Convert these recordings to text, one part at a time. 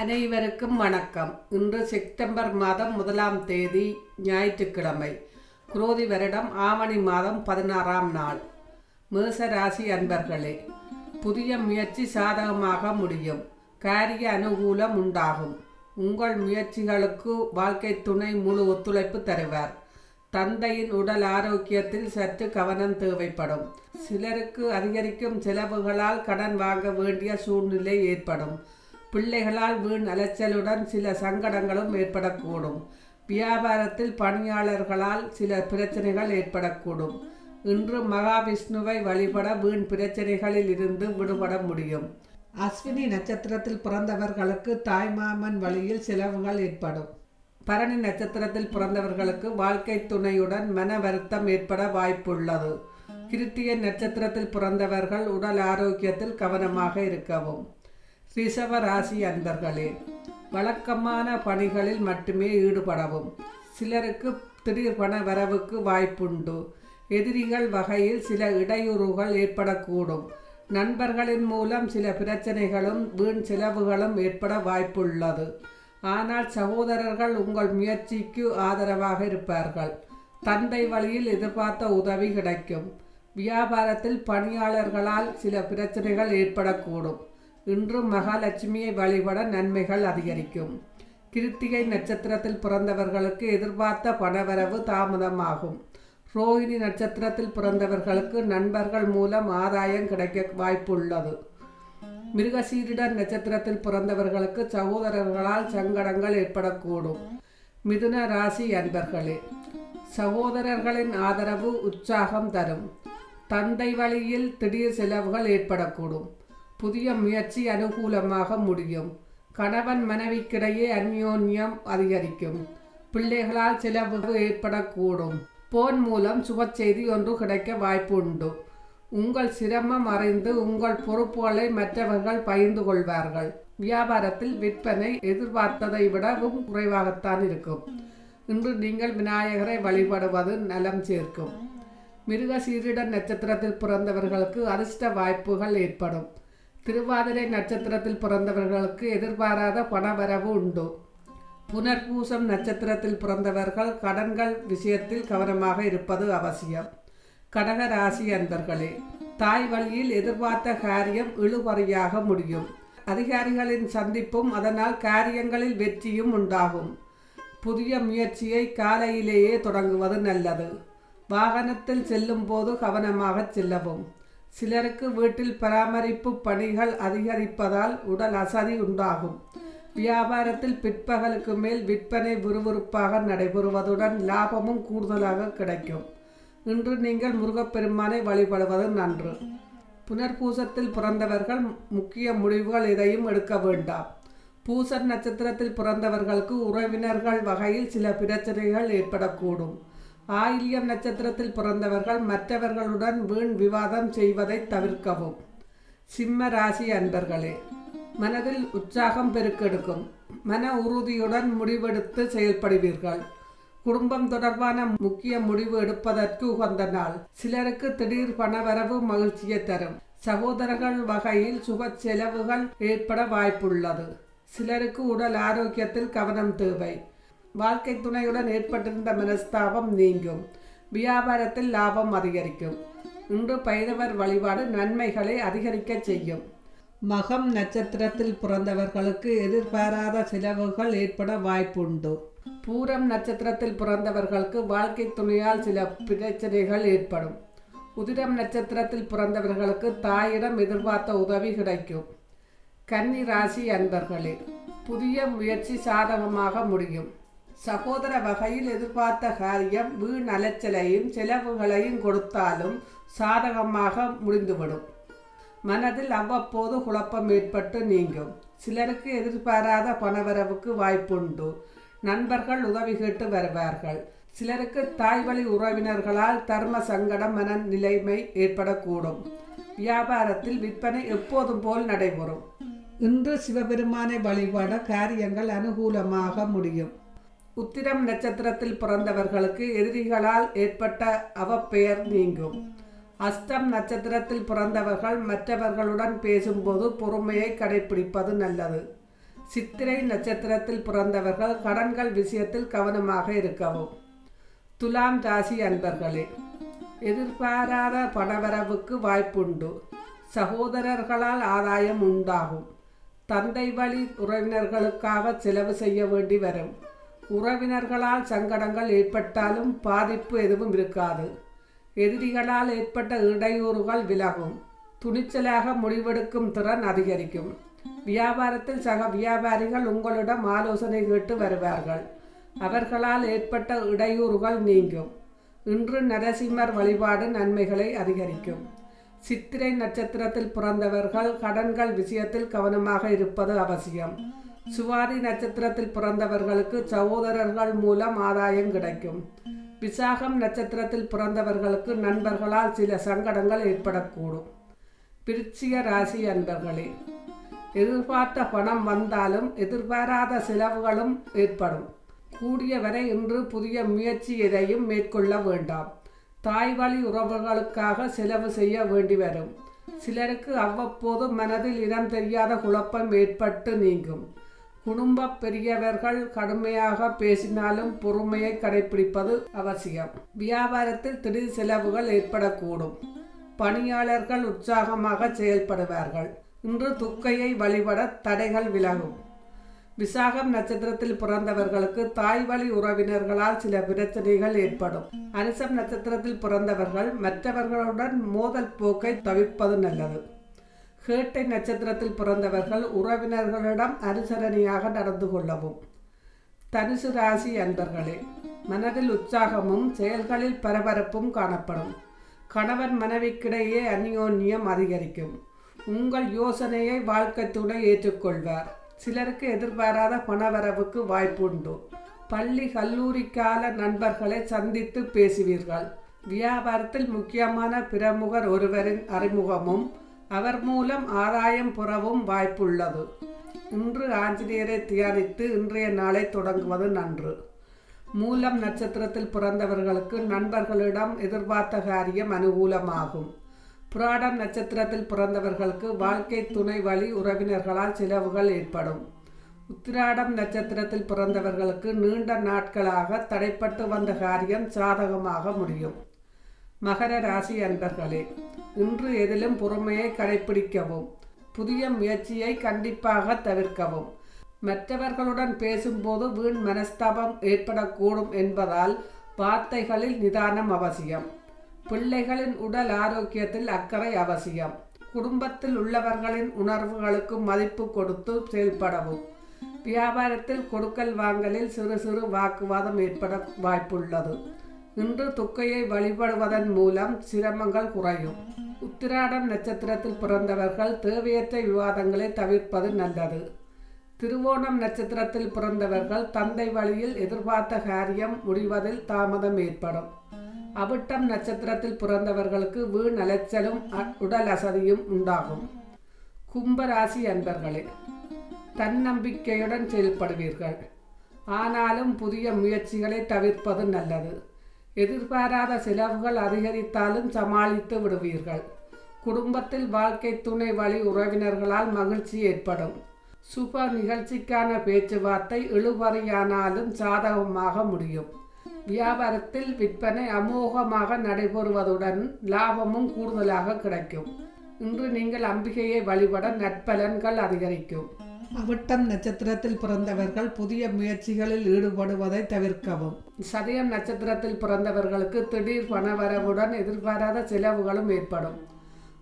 அனைவருக்கும் வணக்கம். இன்று செப்டம்பர் மாதம் முதலாம் தேதி ஞாயிற்றுக்கிழமை குரோதி வருடம் ஆவணி மாதம் பதினாறாம் நாள். மேச ராசி அன்பர்களே புதிய முயற்சி சாதகமாக முடியும். காரிய அனுகூலம் உண்டாகும். உங்கள் முயற்சிகளுக்கு வாழ்க்கை துணை முழு ஒத்துழைப்பு தருவார். தந்தையின் உடல் ஆரோக்கியத்தில் சற்று கவனம் தேவைப்படும். சிலருக்கு அதிகரிக்கும் செலவுகளால் கடன் வாங்க வேண்டிய சூழ்நிலை ஏற்படும். பிள்ளைகளால் வீண் அலைச்சலுடன் சில சங்கடங்களும் ஏற்படக்கூடும். வியாபாரத்தில் பணியாளர்களால் சில பிரச்சனைகள் ஏற்படக்கூடும். இன்று மகாவிஷ்ணுவை வழிபட வீண் பிரச்சனைகளில் இருந்து விடுபட முடியும். அஸ்வினி நட்சத்திரத்தில் பிறந்தவர்களுக்கு தாய்மாமன் வழியில் செலவுகள் ஏற்படும். பரணி நட்சத்திரத்தில் பிறந்தவர்களுக்கு வாழ்க்கை துணையுடன் மன வருத்தம் ஏற்பட வாய்ப்புள்ளது. கிருத்திய நட்சத்திரத்தில் பிறந்தவர்கள் உடல் ஆரோக்கியத்தில் கவனமாக இருக்கவும். ரிஷவராசி அன்பர்களே வழக்கமான பணிகளில் மட்டுமே ஈடுபடவும். சிலருக்கு திடீர் பண வரவுக்கு வாய்ப்புண்டு. எதிரிகள் வகையில் சில இடையூறுகள் ஏற்படக்கூடும். நண்பர்களின் மூலம் சில பிரச்சனைகளும் வீண் செலவுகளும் ஏற்பட வாய்ப்புள்ளது. ஆனால் சகோதரர்கள் உங்கள் முயற்சிக்கு ஆதரவாக இருப்பார்கள். தந்தை வழியில் எதிர்பார்த்த உதவி கிடைக்கும். வியாபாரத்தில் பணியாளர்களால் சில பிரச்சனைகள் ஏற்படக்கூடும். இன்று மகாலட்சுமியை வழிபட நன்மைகள் அதிகரிக்கும். கிருத்திகை நட்சத்திரத்தில் பிறந்தவர்களுக்கு எதிர்பார்த்த பணவரவு தாமதமாகும். ரோஹிணி நட்சத்திரத்தில் பிறந்தவர்களுக்கு நண்பர்கள் மூலம் ஆதாயம் கிடைக்க வாய்ப்புள்ளது. மிருகசீரிடர் நட்சத்திரத்தில் பிறந்தவர்களுக்கு சகோதரர்களால் சங்கடங்கள் ஏற்படக்கூடும். மிதுன ராசி அன்பர்களே சகோதரர்களின் ஆதரவு உற்சாகம் தரும். தந்தை வழியில் திடீர் செலவுகள் ஏற்படக்கூடும். புதிய முயற்சி அனுகூலமாக முடியும். கணவன் மனைவிக்கிடையே அந்யோன்யம் அதிகரிக்கும். பிள்ளைகளால் செலவு ஏற்படக்கூடும். போன் மூலம் சுப செய்தி ஒன்று கிடைக்க வாய்ப்பு உண்டு உங்கள் சிரமம் அறிந்து உங்கள் பொறுப்புகளை மற்றவர்கள் பகிர்ந்து கொள்வார்கள். வியாபாரத்தில் விற்பனை எதிர்பார்த்ததை விடவும் குறைவாகத்தான் இருக்கும். இன்று நீங்கள் விநாயகரை வழிபடுவது நலம் சேர்க்கும். மிருக சீரிட நட்சத்திரத்தில் பிறந்தவர்களுக்கு அதிர்ஷ்ட வாய்ப்புகள் ஏற்படும். திருவாதிரை நட்சத்திரத்தில் பிறந்தவர்களுக்கு எதிர்பாராத பணவரவு உண்டு. புனர்பூசம் நட்சத்திரத்தில் பிறந்தவர்கள் கடன்கள் விஷயத்தில் கவனமாக இருப்பது அவசியம். கடக ராசி அன்பர்களே தாய் வழியில் எதிர்பார்த்த காரியம் இழுபறியாக முடியும். அதிகாரிகளின் சந்திப்பும் அதனால் காரியங்களில் வெற்றியும் உண்டாகும். புதிய முயற்சியை காலையிலேயே தொடங்குவது நல்லது. வாகனத்தில் செல்லும் போது கவனமாக செல்லவும். சிலருக்கு வீட்டில் பராமரிப்பு பணிகள் அதிகரிப்பதால் உடல் அசதி உண்டாகும். வியாபாரத்தில் பிற்பகலுக்கு மேல் விற்பனை விறுவிறுப்பாக நடைபெறுவதுடன் லாபமும் கூடுதலாக கிடைக்கும். இன்று நீங்கள் முருகப்பெருமானை வழிபடுவது நன்று. புனர்பூசத்தில் பிறந்தவர்கள் முக்கிய முடிவுகள் எதையும் எடுக்க வேண்டாம். பூசர் நட்சத்திரத்தில் பிறந்தவர்களுக்கு உறவினர்கள் வகையில் சில பிரச்சனைகள் ஏற்படக்கூடும். ஆயில்யம் நட்சத்திரத்தில் பிறந்தவர்கள் மற்றவர்களுடன் வீண் விவாதம் செய்வதை தவிர்க்கவும். சிம்ம ராசி அன்பர்களே மனதில் உற்சாகம் பெருக்கெடுக்கும். மன உறுதியுடன் முடிவெடுத்து செயல்படுவீர்கள். குடும்பம் தொடர்பான முக்கிய முடிவு எடுப்பதற்கு உகந்த நாள். சிலருக்கு திடீர் பணவரவு மகிழ்ச்சியை தரும். சகோதரர்கள் வகையில் சுக செலவுகள் ஏற்பட வாய்ப்புள்ளது. சிலருக்கு உடல் ஆரோக்கியத்தில் கவனம் தேவை. வாழ்க்கை துணையுடன் ஏற்பட்டிருந்த மனஸ்தாபம் நீங்கும். வியாபாரத்தில் லாபம் அதிகரிக்கும். இன்று பைரவர் வழிபாடு நன்மைகளை அதிகரிக்க செய்யும். மகம் நட்சத்திரத்தில் பிறந்தவர்களுக்கு எதிர்பாராத செலவுகள் ஏற்பட வாய்ப்புண்டு. பூரம் நட்சத்திரத்தில் பிறந்தவர்களுக்கு வாழ்க்கை துணையால் சில பிரச்சனைகள் ஏற்படும். உதிரம் நட்சத்திரத்தில் பிறந்தவர்களுக்கு தாயிடம் எதிர்பார்த்த உதவி கிடைக்கும். கன்னி ராசி அன்பர்களே புதிய முயற்சி சாதகமாக முடியும். சகோதர வகையில் எதிர்பார்த்த காரியம் வீண் அலைச்சலையும் செலவுகளையும் கொடுத்தாலும் சாதகமாக முடிந்துவிடும். மனதில் அவ்வப்போது குழப்பம் ஏற்பட்டு நீங்கும். சிலருக்கு எதிர்பாராத பணவரவுக்கு வாய்ப்புண்டு. நண்பர்கள் உதவி கேட்டு வருவார்கள். சிலருக்கு தாய் வழி உறவினர்களால் தர்ம சங்கடம் மன நிலைமை ஏற்படக்கூடும். வியாபாரத்தில் விற்பனை எப்போதும் போல் நடைபெறும். இன்று சிவபெருமானை வழிபட காரியங்கள் அனுகூலமாக முடியும். உத்திரம் நட்சத்திரத்தில் பிறந்தவர்களுக்கு எதிரிகளால் ஏற்பட்ட அவப்பெயர் நீங்கும். அஸ்தம் நட்சத்திரத்தில் பிறந்தவர்கள் மற்றவர்களுடன் பேசும்போது பொறுமையை கடைபிடிப்பது நல்லது. சித்திரை நட்சத்திரத்தில் பிறந்தவர்கள் கடன்கள் விஷயத்தில் கவனமாக இருக்கவும். துலாம் ராசி அன்பர்களே எதிர்பாராத பணவரவுக்கு வாய்ப்புண்டு. சகோதரர்களால் ஆதாயம் உண்டாகும். தந்தை வழி உறவினர்களுக்காக செலவு செய்ய வேண்டி வரும். உறவினர்களால் சங்கடங்கள் ஏற்பட்டாலும் பாதிப்பு எதுவும் இருக்காது. எதிரிகளால் ஏற்பட்ட இடையூறுகள் விலகும். துணிச்சலாக முடிவெடுக்கும் திறன் அதிகரிக்கும். வியாபாரத்தில் சக வியாபாரிகள் உங்களிடம் ஆலோசனை கேட்டு வருவார்கள். அவர்களால் ஏற்பட்ட இடையூறுகள் நீங்கும். இன்று நரசிம்மர் வழிபாடு நன்மைகளை அதிகரிக்கும். சித்திரை நட்சத்திரத்தில் பிறந்தவர்கள் கடன்கள் விஷயத்தில் கவனமாக இருப்பது அவசியம். சுவாதி நட்சத்திரத்தில் பிறந்தவர்களுக்கு சகோதரர்கள் மூலம் ஆதாயம் கிடைக்கும். விசாகம் நட்சத்திரத்தில் பிறந்தவர்களுக்கு நண்பர்களால் சில சங்கடங்கள் ஏற்படக்கூடும். விருச்சிக ராசி அன்பர்களே எதிர்பார்த்த பணம் வந்தாலும் எதிர்பாராத செலவுகளும் ஏற்படும். கூடிய வரை இன்று புதிய முயற்சி எதையும் மேற்கொள்ள வேண்டாம். தாய் வழி உறவுகளுக்காக செலவு செய்ய வேண்டி வரும். சிலருக்கு அவ்வப்போது மனதில் இனம் தெரியாத குழப்பம் ஏற்பட்டு நீங்கும். குடும்ப பெரியவர்கள் கடுமையாக பேசினாலும் பொறுமையை கடைபிடிப்பது அவசியம். வியாபாரத்தில் திடீர் செலவுகள் ஏற்படக்கூடும். பணியாளர்கள் உற்சாகமாக செயல்படுவார்கள். இன்று துக்கையை வழிபட தடைகள் விலகும். விசாகம் நட்சத்திரத்தில் பிறந்தவர்களுக்கு தாய் வழி உறவினர்களால் சில பிரச்சனைகள் ஏற்படும். அரிசம் நட்சத்திரத்தில் பிறந்தவர்கள் மற்றவர்களுடன் மோதல் போக்கை தவிர்ப்பது நல்லது. கேட்டை நட்சத்திரத்தில் பிறந்தவர்கள் உறவினர்களிடம் அனுசரணையாக நடந்து கொள்ளவும். தனுசு ராசி அன்பர்களே மனதில் உற்சாகமும் செயல்களில் பரபரப்பும் காணப்படும். கணவன் மனைவிக்கிடையே அந்யோன்யம் அதிகரிக்கும். உங்கள் யோசனையை வாழ்க்கைத்துடன் ஏற்றுக்கொள்வார். சிலருக்கு எதிர்பாராத பணவரவுக்கு வாய்ப்புண்டு. பள்ளி கல்லூரி கால நண்பர்களை சந்தித்து பேசுவீர்கள். வியாபாரத்தில் முக்கியமான பிரமுகர் ஒருவரின் அறிமுகமும் அவர் மூலம் ஆதாயம் புறவும் வாய்ப்புள்ளது. இன்று ஆஞ்சநேயரை தியானித்து இன்றைய நாளை தொடங்குவது நன்று. மூலம் நட்சத்திரத்தில் பிறந்தவர்களுக்கு நண்பர்களிடம் எதிர்பார்த்த காரியம் அனுகூலமாகும். புராடம் நட்சத்திரத்தில் பிறந்தவர்களுக்கு வாழ்க்கை துணை வழி உறவினர்களால் செலவுகள் ஏற்படும். உத்திராடம் நட்சத்திரத்தில் பிறந்தவர்களுக்கு நீண்ட நாட்களாக தடைப்பட்டு வந்த காரியம் சாதகமாக முடியும். மகர ராசி அன்பர்களே இன்று எதிலும் பொறுமையை கடைபிடிக்கவும் புதிய முயற்சியை கண்டிப்பாக தவிர்க்கவும். மற்றவர்களுடன் பேசும்போது வீண் மனஸ்தாபம் ஏற்படக்கூடும் என்பதால் வார்த்தைகளில் நிதானம் அவசியம். பிள்ளைகளின் உடல் ஆரோக்கியத்தில் அக்கறை அவசியம். குடும்பத்தில் உள்ளவர்களின் உணர்வுகளுக்கு மதிப்பு கொடுத்து செயல்படவும். வியாபாரத்தில் கொடுக்கல் வாங்கலில் சிறு சிறு வாக்குவாதம் ஏற்பட வாய்ப்புள்ளது. இன்று துக்கையை வழிபடுவதன் மூலம் சிரமங்கள் குறையும். உத்திராடம் நட்சத்திரத்தில் பிறந்தவர்கள் தேவையற்ற விவாதங்களை தவிர்ப்பது நல்லது. திருவோணம் நட்சத்திரத்தில் பிறந்தவர்கள் தந்தை வழியில் எதிர்பார்த்த காரியம் முடிவதில் தாமதம் ஏற்படும். அவிட்டம் நட்சத்திரத்தில் பிறந்தவர்களுக்கு வீண் அலைச்சலும் அ- உடல் அசதியும் உண்டாகும். கும்பராசி அன்பர்களே தன்னம்பிக்கையுடன் செயல்படுவீர்கள். ஆனாலும் புதிய முயற்சிகளை தவிர்ப்பது நல்லது. எதிர்பாராத செலவுகள் அதிகரித்தாலும் சமாளித்து விடுவீர்கள். குடும்பத்தில் வாழ்க்கை துணை வழி உறவினர்களால் மகிழ்ச்சி ஏற்படும். சுப நிகழ்ச்சிக்கான பேச்சுவார்த்தை இழுபறியானாலும் சாதகமாக முடியும். வியாபாரத்தில் விற்பனை அமோகமாக நடைபெறுவதுடன் லாபமும் கூடுதலாக கிடைக்கும். இன்று நீங்கள் அம்பிகையை வழிபட நற்பலன்கள் அதிகரிக்கும். அவிட்டம் நட்சத்திரத்தில் பிறந்தவர்கள் புதிய முயற்சிகளில் ஈடுபடுவதை தவிர்க்கவும். சதயம் நட்சத்திரத்தில் பிறந்தவர்களுக்கு திடீர் பணவரவுடன் எதிர்பாராத செலவுகளும் ஏற்படும்.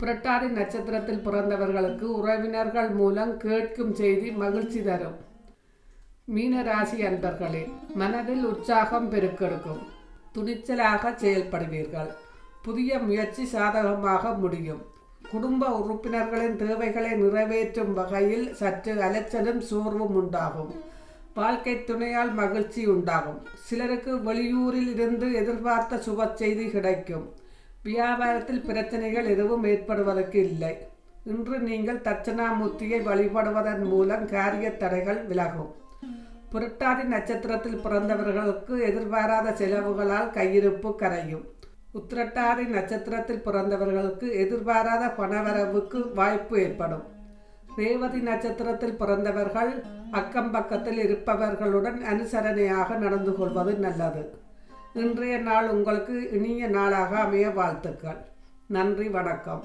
புரட்டாதி நட்சத்திரத்தில் பிறந்தவர்களுக்கு உறவினர்கள் மூலம் கேட்கும் செய்தி மகிழ்ச்சி தரும். மீனராசி அன்பர்களே மனதில் உற்சாகம் பெருக்கெடுக்கும். துணிச்சலாக செயல்படுவீர்கள். புதிய முயற்சி சாதகமாக முடியும். குடும்ப உறுப்பினர்களின் தேவைகளை நிறைவேற்றும் வகையில் சற்று அலைச்சலும் சோர்வும் உண்டாகும். வாழ்க்கை துணையால் மகிழ்ச்சி உண்டாகும். சிலருக்கு வெளியூரில் இருந்து எதிர்பார்த்த சுப செய்தி கிடைக்கும். வியாபாரத்தில் பிரச்சனைகள் எதுவும் ஏற்படுவதற்கு இல்லை. இன்று நீங்கள் தட்சணாமூர்த்தியை வழிபடுவதன் மூலம் காரிய தடைகள் விலகும். புரட்டாதி நட்சத்திரத்தில் பிறந்தவர்களுக்கு எதிர்பாராத செலவுகளால் கையிருப்பு கரையும். உத்திரட்டாதி நட்சத்திரத்தில் பிறந்தவர்களுக்கு எதிர்பாராத பணவரவுக்கு வாய்ப்பு ஏற்படும். ரேவதி நட்சத்திரத்தில் பிறந்தவர்கள் அக்கம் பக்கத்தில் இருப்பவர்களுடன் அனுசரணையாக நடந்து கொள்வது நல்லது. இன்றைய நாள் உங்களுக்கு இனிய நாளாக அமைய வாழ்த்துக்கள். நன்றி வணக்கம்.